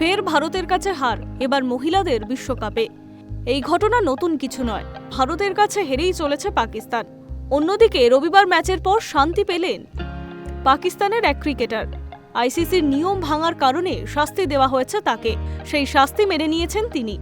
ফের ভারতের কাছে হার, এবার মহিলাদের বিশ্বকাপে। এই ঘটনা নতুন কিছু নয়। ভারতের কাছে হেরেই চলেছে পাকিস্তান। অন্যদিকে রবিবার ম্যাচের পর শান্তি পেলেন পাকিস্তানের এক ক্রিকেটার। আইসিসির নিয়ম ভাঙার কারণে শাস্তি দেওয়া হয়েছে তাকে, সেই শাস্তি মেনে নিয়েছেন তিনি।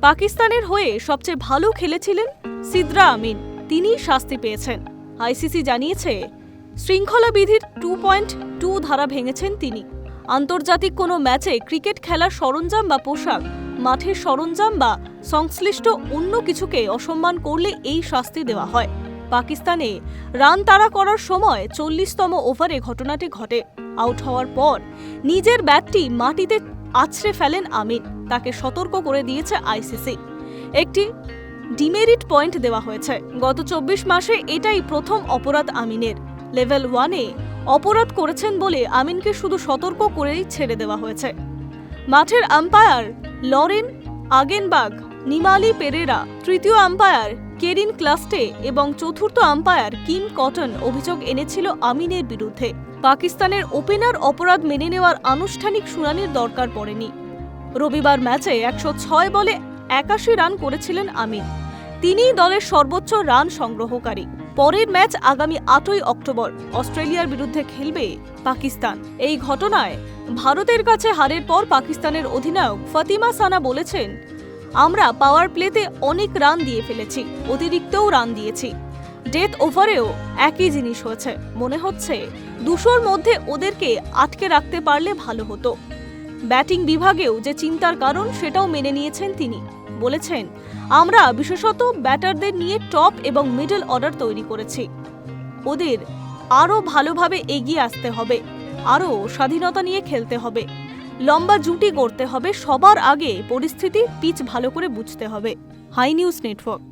পাকিস্তানের হয়ে সবচেয়ে ভালো খেলেছিলেন সিদ্রা আমিন। তিনি শাস্তি পেয়েছেন। আইসিসি জানিয়েছে শৃঙ্খলা বিধির টু পয়েন্ট টু ধারা ভেঙেছেন তিনি। আন্তর্জাতিক কোনো ম্যাচে ক্রিকেট খেলার সরঞ্জাম বা পোশাক, মাঠের সরঞ্জাম বা সংশ্লিষ্ট অন্য কিছুকে অসম্মান করলে এই শাস্তি দেওয়া হয়। পাকিস্তানে রান তাড়া করার সময় চল্লিশতম ওভারে ঘটনাটি ঘটে। আউট হওয়ার পর নিজের ব্যাটটি মাটিতে আছড়ে ফেলেন আমিন। তাকে সতর্ক করে দিয়েছে আইসিসি। একটি ডিমেরিট পয়েন্ট দেওয়া হয়েছে। গত চব্বিশ মাসে এটাই প্রথম অপরাধ আমিনের। লেভেল ওয়ানে অপরাধ করেছেন বলে আমিনকে শুধু সতর্ক করেই ছেড়ে দেওয়া হয়েছে। মাঠের umpire Lauren Agenbag, Nimali Perera, তৃতীয় আম্পায়ার কেরিন ক্লাস্টে এবং চতুর্থ আম্পায়ার কিম কটন অভিযোগ এনেছিল আমিনের বিরুদ্ধে। পাকিস্তানের ওপেনার অপরাধ মেনে নেওয়ার আনুষ্ঠানিক শুনানির দরকার পড়েনি। রবিবার ম্যাচে একশো ছয় বলে একাশি রান করেছিলেন আমিন। তিনিই দলের সর্বোচ্চ রান সংগ্রহকারী। পরের ম্যাচ আগামী আটই অক্টোবর। অস্ট্রেলিয়ার বিরুদ্ধে খেলবে পাকিস্তান। এই ঘটনায় ভারতের কাছে হারের পর পাকিস্তানের অধিনায়ক ফাতিমা সানা বলেছেন, আমরা পাওয়ার প্লেতে অনেক রান দিয়ে ফেলেছি, অতিরিক্তও রান দিয়েছি। ডেথ ওভারেও একই জিনিস হয়েছে। মনে হচ্ছে দুশোর মধ্যে ওদেরকে আটকে রাখতে পারলে ভালো হতো। ব্যাটিং বিভাগেও যে চিন্তার কারণ সেটাও মেনে নিয়েছেন তিনি। বলেছেন, আমরা বিশেষত ব্যাটারদের নিয়ে টপ এবং মিডল অর্ডার তৈরি করেছি। ওদের আরও ভালোভাবে এগিয়ে আসতে হবে, আরও স্বাধীনতা নিয়ে খেলতে হবে, লম্বা জুটি করতে হবে, সবার আগে পরিস্থিতি, পিচ ভালো করে বুঝতে হবে। Hi news network.